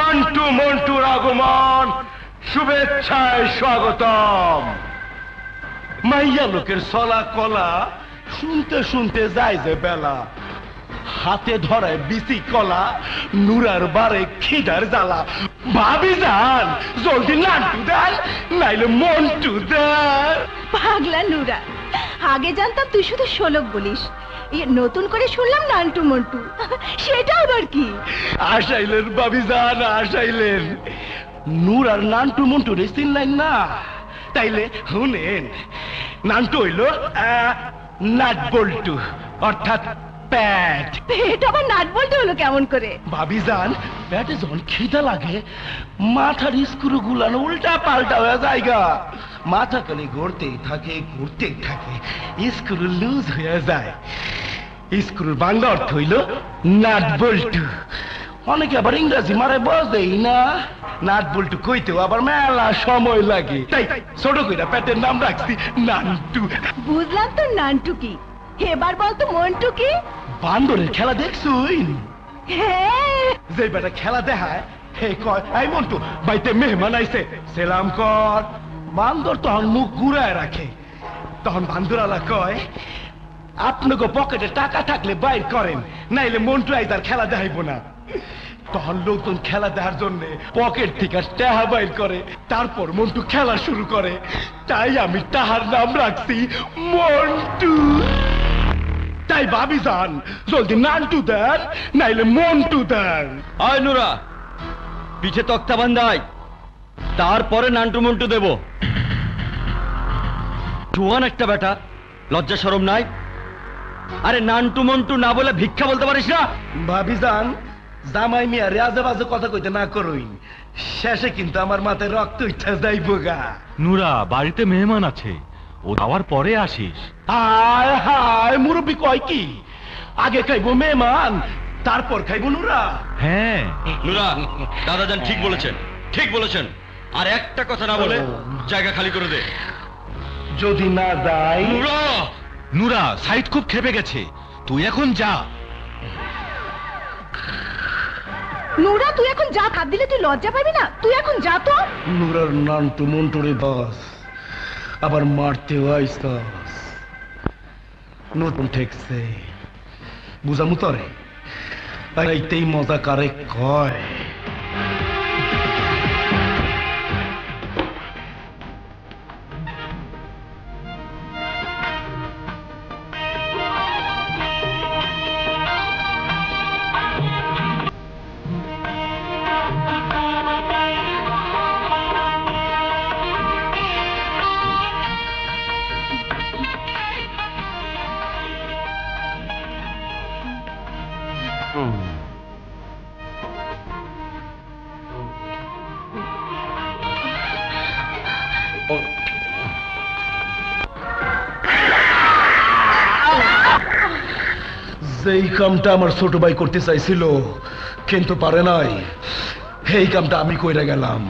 নান্টু মন্টুর আগমন শুভেচ্ছায় স্বাগতম। মাইয়া লোকের সলা কলা শুনতে শুনতে যায় যে বেলা। হাতে ধরে বিসি কলা, নুরার বারে খিদার জ্বালা। ভাবি যান, জলদি নান্টু দেন, নাইলে মন্টু দেন। পাগলা নুরা, আগে জানতাম তুই শুধু শোলক বলিস। নতুন করে শুনলাম নান্টু মন্টু। সেটা আবার কি? আসাইলেন বাবি যান আসাইলেন নূর আর নান্টু মন্টু রে চিনলেন না? তাইলে শুনেন নান্টু হইল নাট বল্টু অর্থাৎ প্যাট। পেট আবার নাট বলতে হলো কেমন করে? ভাবি যান প্যাটে যখন খিদা লাগে মাথার স্ক্রু গুলানো উল্টা পাল্টা হয়ে যায়গা মাথা খালি ঘুরতেই থাকে ঘুরতেই থাকে স্ক্রু লুজ হয়ে যায়। স্ক্রুর বাংলা অর্থ হইল নাট বল্টু। অনেকে আবার ইংরেজি মারে বসেই না। নাট বল্টু কইতেও আবার মেলা সময় লাগে। তাই ছোট কইরা প্যাটের নাম রাখছি নান্টু। বুঝলাম তো নান্টু কি। এবার বলতো মন্টু কি। বান্দরের খেলা দেখছুই? হ্যাঁ। যে বেটা খেলা দেখায় হে কয় এই মন্টু বাইতে মেহমান আইছে সেলাম কর। বান্দর তখন মুখ ঘুরায় রাখে। তখন বান্দরালা কয় আপনাকে পকেটে টাকা থাকলে বাইর করেন, নাইলে মন্টু আর খেলা দেখাইব না। তখন লোকজন খেলা দেখার জন্য পকেট থেকে টাহা বাইর করে, তারপর মন্টু খেলা শুরু করে। তাই আমি তাহার নাম রাখছি মন্টু। তাই ভাবি যান, জলদি নান্টু দেন, নাইলে মন্টু দেন। আয় নুরা পিছে তক্তা বান্ধাই, তারপরে নান্টু মন্টু দেব। জোয়ান একটা বেটা, লজ্জা সরম নাই? আরে নান্টু মন্টু না বলে ভিক্ষা বলতে পারিস না? ভাবি যান জামাই মিয়া রেয়াজে বাজে কথা কইতে না করুই শেষে কিন্তু আমার মাথায় রক্ত ইচ্ছা যাইব গা। নুরা বাড়িতে মেহমান আছে। ও যাওয়ার পরে আসিস। হায় হায় মুরব্বী কয় কি? আগে খাইবো মেহমান তারপর খাইবো নুরা। হ্যাঁ। নুরা দাদাজান ঠিক বলেছেন ঠিক বলেছেন। আর একটা কথা না বলে জায়গা খালি করে দে। যদি না যাই নুরা! নুরা সাইড খুব খেপে গেছে। তুই এখন যা। নুরা তুই এখন যা হাত দিলে তুই লজ্জা পাবি না? তুই এখন যা তো। নুরার নান্টু মন্টুরে বাস আবার মারতে মারতেও আইসাস নতুন ঠেকছে। বুঝামু তরে এইতেই মজা কারে কয়। যেই কামটা আমার ছোট ভাই করতে চাইছিল, কিন্তু পারে নাই। এই কামটা আমি কইরা গেলাম।